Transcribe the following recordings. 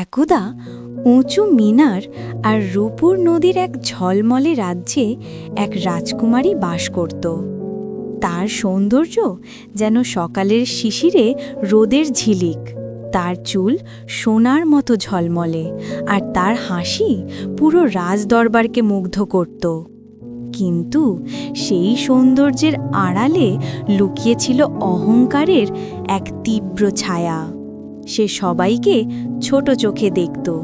একদা উঁচু মিনার আর রূপুর নদীর এক ঝলমলে রাজ্যে এক রাজকুমারী বাস করত। তার সৌন্দর্য যেন সকালের শিশিরে রোদের ঝিলিক। তার চুল সোনার মতো ঝলমলে আর তার হাসি পুরো রাজদরবারকে মুগ্ধ করত। কিন্তু সেই সৌন্দর্যের আড়ালে লুকিয়েছিল অহংকারের এক তীব্র ছায়া। সে সবাইকে ছোট চোখে দেখত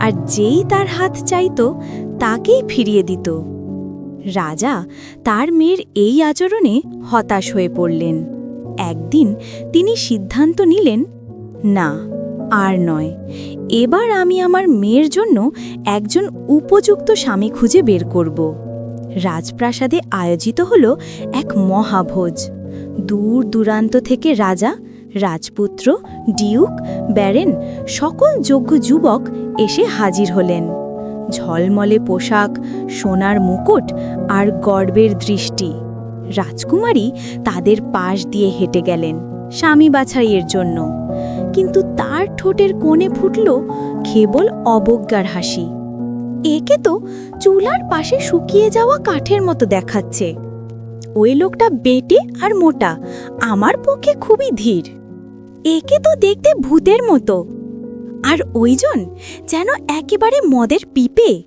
আর যেই তার হাত চাইত, তাকেই ফিরিয়ে দিত। রাজা তার মেয়ের এই আচরণে হতাশ হয়ে পড়লেন। একদিন তিনি সিদ্ধান্ত নিলেন, না, আর নয়। এবার আমি আমার মেয়ের জন্য একজন উপযুক্ত স্বামী খুঁজে বের করব। রাজপ্রাসাদে আয়োজিত হল এক মহাভোজ। দূর দূরান্ত থেকে রাজা রাজপুত্র, ডিউক, ব্যারেন সকল যোগ্য যুবক এসে হাজির হলেন। ঝলমলে পোশাক, সোনার মুকুট আর গর্বের দৃষ্টি। রাজকুমারী তাদের পাশ দিয়ে হেঁটে গেলেন স্বামী বাছাইয়ের জন্য। কিন্তু তার ঠোঁটের কোণে ফুটল কেবল অবজ্ঞার হাসি। একে তো চুলার পাশে শুকিয়ে যাওয়া কাঠের মতো দেখাচ্ছে। ওই লোকটা বেটে আর মোটা, আমার পক্ষে খুবই ধীর। একে তো দেখতে ভূতের মতো। আর ওইজন যেন একেবারে মদের পিপে।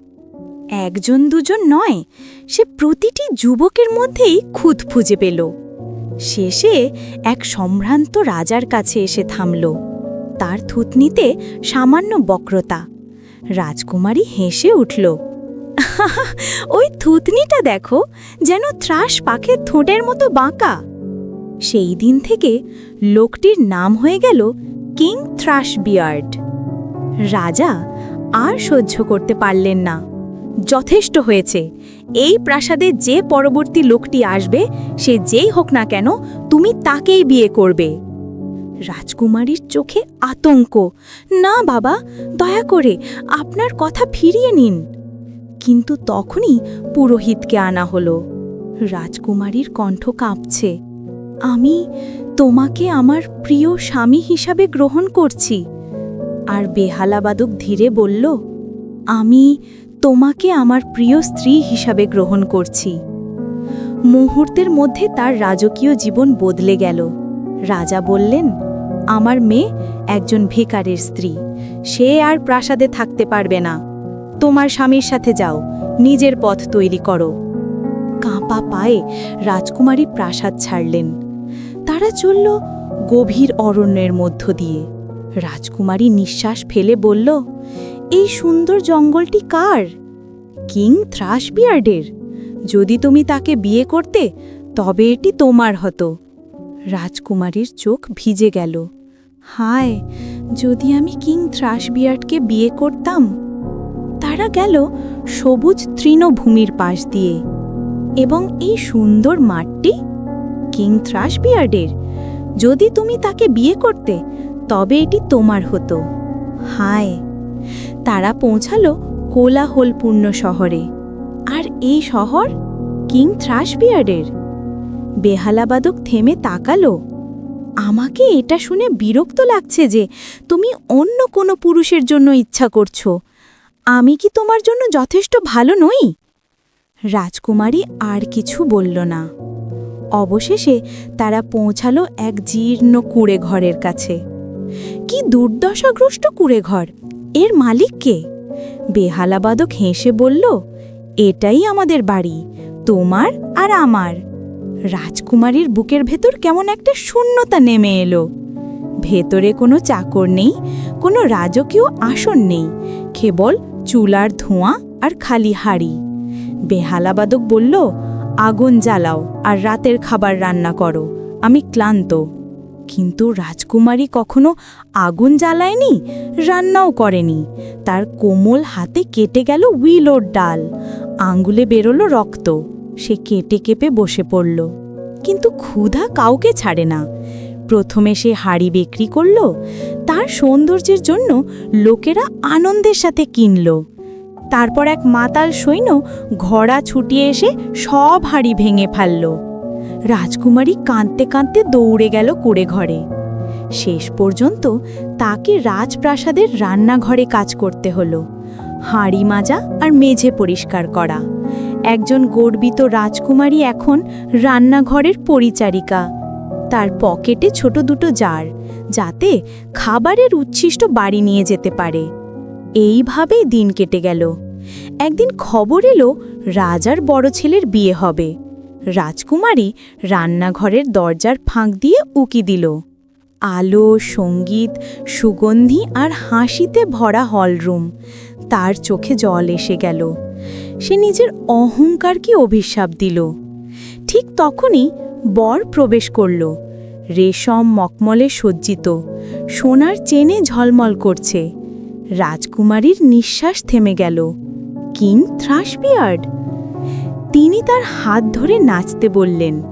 একজন দুজন নয়, সে প্রতিটি যুবকের মধ্যেই খুঁত খুঁজে পেল। শেষে এক সম্ভ্রান্ত রাজার কাছে এসে থামল। তার থুতনিতে সামান্য বক্রতা। রাজকুমারী হেসে উঠল ওই থুতনিটা দেখো, যেন ত্রাস পাখের ঠোঁটের মতো বাঁকা। সেই দিন থেকে লোকটির নাম হয়ে গেল কিং থ্রাশ বিয়ার্ড রাজা আর সহ্য করতে পারলেন না। যথেষ্ট হয়েছে। এই প্রাসাদে যে পরবর্তী লোকটি আসবে, সে যেই হোক না কেন তুমি তাকেই বিয়ে করবে। রাজকুমারীর চোখে আতঙ্ক। না বাবা, দয়া করে আপনার কথা ফিরিয়ে নিন। কিন্তু তখনই পুরোহিতকে আনা হলো। রাজকুমারীর কণ্ঠ কাঁপছে। আমি তোমাকে আমার প্রিয় স্বামী হিসাবে গ্রহণ করছি। আর বেহালাবাদক ধীরে বলল, আমি তোমাকে আমার প্রিয় স্ত্রী হিসাবে গ্রহণ করছি। মুহূর্তের মধ্যে তার রাজকীয় জীবন বদলে গেল। রাজা বললেন, আমার মেয়ে একজন ভিকারের স্ত্রী, সে আর প্রাসাদে থাকতে পারবে না। তোমার স্বামীর সাথে যাও, নিজের পথ তৈরি করো। কাঁপা পায়ে রাজকুমারী প্রাসাদ ছাড়লেন। তারা চলল গভীর অরণ্যের মধ্য দিয়ে। রাজকুমারী নিঃশ্বাস ফেলে বলল, এই সুন্দর জঙ্গলটি কার? কিং থ্রাশ বিয়ার্ডের যদি তুমি তাকে বিয়ে করতে, তবে এটি তোমার হতো রাজকুমারীর চোখ ভিজে গেল। হায়, যদি আমি কিং থ্রাশ বিয়ার্ডকে বিয়ে করতাম তারা গেল সবুজ তৃণভূমির পাশ দিয়ে। এবং এই সুন্দর মাঠটি কিং থ্রাশ বিয়ার্ডের যদি তুমি তাকে বিয়ে করতে, তবে এটি তোমার হতো। হায়! তারা পৌঁছালো কোলাহলপূর্ণ শহরে। আর এই শহর কিং থ্রাশ বিয়ার্ডের বেহালাবাদক থেমে তাকালো। আমাকে এটা শুনে বিরক্ত লাগছে যে তুমি অন্য কোনো পুরুষের জন্য ইচ্ছা করছ। আমি কি তোমার জন্য যথেষ্ট ভালো নই? রাজকুমারী আর কিছু বলল না। অবশেষে তারা পৌঁছালো এক জীর্ণ কুঁড়ে ঘরের কাছে। কি দুর্দশাগ্রস্ত কুঁড়ে ঘর! এর মালিক কে? বেহালাবাদক হেসে বলল, এটাই আমাদের বাড়ি, তোমার আর আমার। রাজকুমারীর বুকের ভেতর কেমন একটা শূন্যতা নেমে এলো। ভেতরে কোনো চাকর নেই, কোনো রাজকীয় আসন নেই, কেবল চুলার ধোঁয়া আর খালি হাড়ি। বেহালাবাদক বলল আগুন জ্বালাও আর রাতের খাবার রান্না করো। আমি ক্লান্ত। কিন্তু রাজকুমারী কখনো আগুন জ্বালায়নি, রান্নাও করেনি। তার কোমল হাতে কেটে গেল উইলোর ডাল। আঙ্গুলে বেরোলো রক্ত। সে কেটে কেঁপে বসে পড়ল। কিন্তু ক্ষুধা কাউকে ছাড়ে না। প্রথমে সে হাড়ি বিক্রি করল। তার সৌন্দর্যের জন্য লোকেরা আনন্দের সাথে কিনল। তারপর এক মাতাল সৈন্য ঘোড়া ছুটিয়ে এসে সব হাড়ি ভেঙে ফেলল। রাজকুমারী কাঁদতে কাঁদতে দৌড়ে গেল কুড়ে ঘরে। শেষ পর্যন্ত তাকে রাজপ্রাসাদের রান্নাঘরে কাজ করতে হলো। হাঁড়ি মাজা আর মেঝে পরিষ্কার করা। একজন গর্বিত রাজকুমারী এখন রান্নাঘরের পরিচারিকা। তার পকেটে ছোট দুটো জার, যাতে খাবারের উচ্ছিষ্ট বাড়ি নিয়ে যেতে পারে। এইভাবেই দিন কেটে গেল। একদিন খবর এলো, রাজার বড় ছেলের বিয়ে হবে। রাজকুমারী রান্নাঘরের দরজার ফাঁক দিয়ে উকি দিল। আলো, সংগীত, সুগন্ধি আর হাসিতে ভরা হলরুম, তার চোখে জল এসে গেল। সে নিজের অহংকারকে অভিশাপ দিল। ঠিক তখনই বর প্রবেশ করল। রেশম মকমলে সজ্জিত, সোনার চেনে ঝলমল করছে। রাজকুমারীর নিঃশ্বাস থেমে গেল। King Thrushbeard! তিনি তার হাত ধরে নাচতে বললেন,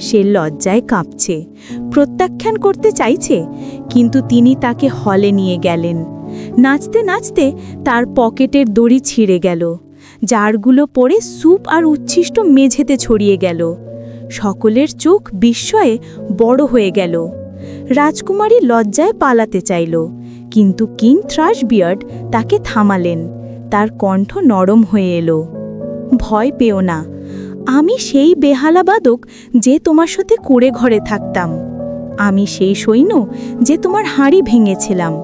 সে লজ্জায় কাঁপছে, প্রত্যাখ্যান করতে চাইছে, কিন্তু তিনি তাকে হলে নিয়ে গেলেন। নাচতে নাচতে তার পকেটের দড়ি ছিঁড়ে গেল, জারগুলো পড়ে স্যুপ আর উচ্ছিষ্ট মেঝেতে ছড়িয়ে গেল। সকলের চোখ বিস্ময়ে বড় হয়ে গেল। রাজকুমারী লজ্জায় পালাতে চাইল। কিন্তু কিং থ্রাসবিয়ার্ড তাকে থামালেন। তার কণ্ঠ নরম হয়ে এলো। ভয় পেও না। আমি সেই বেহালাবাদক যে তোমার সাথে কুড়ে ঘরে থাকতাম। আমি সেই সৈন্য যে তোমার হাঁড়ি ভেঙেছিলাম।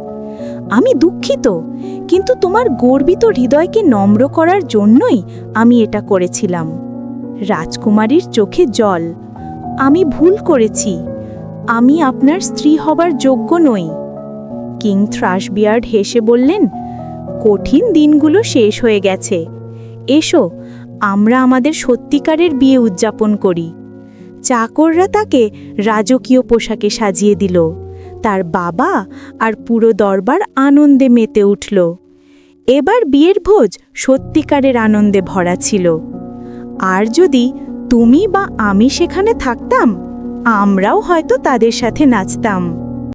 আমি দুঃখিত, কিন্তু তোমার গর্বিত হৃদয়কে নম্র করার জন্যই আমি এটা করেছিলাম। রাজকুমারীর চোখে জল। আমি ভুল করেছি। আমি আপনার স্ত্রী হবার যোগ্য নই। কিং থ্রাসবিয়ার্ড হেসে বললেন, কঠিন দিনগুলো শেষ হয়ে গেছে। এসো, আমরা আমাদের সত্যিকারের বিয়ে উদযাপন করি। চাকররা তাকে রাজকীয় পোশাকে সাজিয়ে দিল। তার বাবা আর পুরো দরবার আনন্দে মেতে উঠল। এবার বিয়ের ভোজ সত্যিকারের আনন্দে ভরা ছিল। আর যদি তুমি বা আমি সেখানে থাকতাম, আমরাও হয়তো তাদের সাথে নাচতাম।